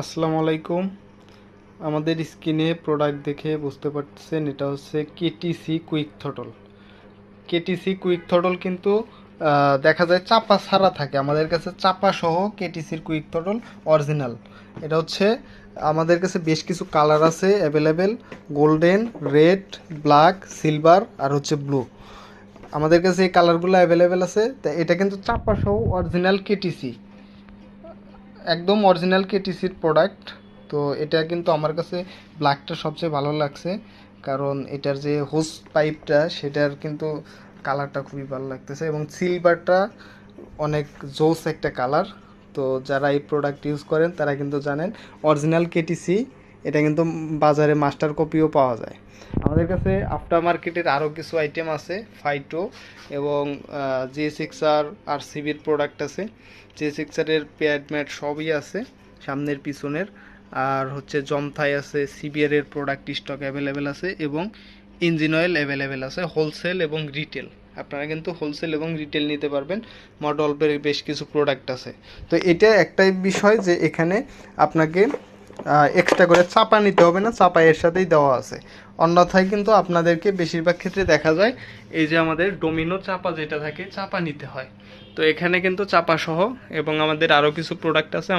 আসসালামু আলাইকুম। আমাদের স্ক্রিনে প্রোডাক্ট দেখে বুঝতে পারছেন এটা হচ্ছে KTC quick throttle KTC quick throttle কিন্তু দেখা যায় চাপা ছাড়া থাকে। আমাদের কাছে চাপা সহ কেটিসির কুইক থটল অরিজিনাল এটা হচ্ছে আমাদের কাছে বেশ কিছু কালার আছে available golden red black silver আর হচ্ছে ব্লু আমাদের কাছে এই কালারগুলো অ্যাভেলেবেল আছে। তা এটা কিন্তু চাপা সহ অরিজিনাল কেটিসি একদম অরিজিনাল কেটিসির প্রোডাক্ট তো এটা কিন্তু আমার কাছে ব্ল্যাকটা সবচেয়ে ভালো লাগছে। কারণ এটার যে হোস পাইপটা সেটার কিন্তু কালারটা খুবই ভালো লাগতেছে এবং সিলভারটা অনেক জোস একটা কালার তো যারা এই প্রোডাক্ট ইউজ করেন, তারা কিন্তু জানেন অরিজিনাল কেটিসি এটা কিন্তু বাজারে মাস্টার কপিও পাওয়া যায়। আমাদের কাছে আফটার মার্কেটের আরও কিছু আইটেম আছে ফাইটো এবং জে সিক্স আর আর সিবির প্রোডাক্ট আছে। জে সিক্স প্যাড ম্যাট সবই আছে, সামনের, পিছনের। আর হচ্ছে জমথাই আছে সিবিআর এর প্রোডাক্ট স্টক অ্যাভেলেবেল আছে এবং ইঞ্জিন অয়েল অ্যাভেলেবেল আছে হোলসেল এবং রিটেল আপনারা কিন্তু হোলসেল এবং রিটেল নিতে পারবেন মডলপের বেশ কিছু প্রোডাক্ট আছে। তো এটা একটাই বিষয় যে এখানে আপনাকে এক্সট্রা করে চাপা নিতে হবে না চাপা এর সাথেই দেওয়া আছে। অন্যথায় কিন্তু আপনাদেরকে বেশিরভাগ ক্ষেত্রে দেখা যায়, এই যে আমাদের ডোমিনো চাপা যেটা থাকে, চাপা নিতে হয়। তো এখানে কিন্তু চাপা সহ এবং আমাদের আরও কিছু প্রোডাক্ট আছে